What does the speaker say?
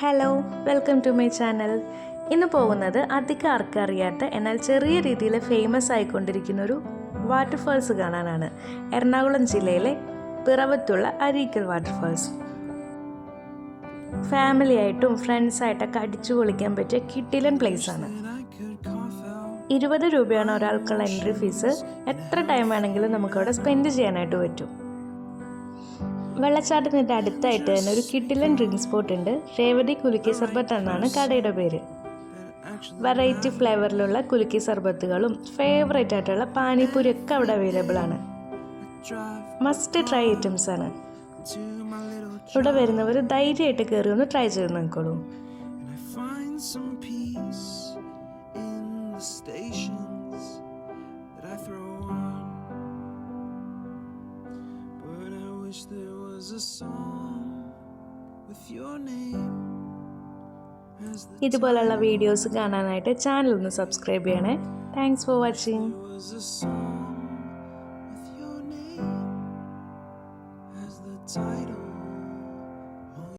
Hello welcome to my channel ഇന്ന് പോകുന്നത് അധികം ആർക്കറിയാത്ത എന്നാൽ ചെറിയ രീതിയിൽ ഫേമസ് ആയിക്കൊണ്ടിരിക്കുന്ന ഒരു വാട്ടർഫാൾസ് കാണാനാണ്. എറണാകുളം ജില്ലയിലെ പിറവത്തുള്ള അരീക്കൽ വാട്ടർഫാൾസ് ഫാമിലി ആയിട്ടും ഫ്രണ്ട്സായിട്ടൊക്കെ അടിച്ചു പൊളിക്കാൻ പറ്റിയ കിട്ടിലൻ ആണ്. ഇരുപത് രൂപയാണ് ഒരാൾക്കുള്ള എൻട്രി ഫീസ് എത്ര ടൈം വേണമെങ്കിലും നമുക്കവിടെ സ്പെൻഡ് ചെയ്യാനായിട്ട് പറ്റും. വെള്ളച്ചാട്ടത്തിന്റെ അടുത്തായിട്ട് തന്നെ ഒരു കിട്ടിലൻ ഡ്രിങ്ക് സ്പോട്ട് ഉണ്ട്. രേവതി കുലുക്കി സർബത്ത് എന്നാണ് കടയുടെ പേര്. വെറൈറ്റി ഫ്ലേവറിലുള്ള കുലുക്കി സർബത്തുകളും ഫേവറേറ്റ് ആയിട്ടുള്ള പാനിപ്പൂരി ഒക്കെ അവിടെ അവൈലബിൾ ആണ്. മസ്റ്റ് ട്രൈ ഐറ്റംസ് ആണ്. ഇവിടെ വരുന്നവർ ധൈര്യമായിട്ട് കയറി ഒന്ന് ട്രൈ ചെയ്ത് നോക്കോളൂ. wish there was a song with your name as the ഇതുപോലുള്ള വീഡിയോസ് കാണാനായിട്ട് ചാനൽ ഒന്ന് സബ്സ്ക്രൈബ് ചെയ്യണേ താങ്ക്സ് ഫോർ വാച്ചിങ്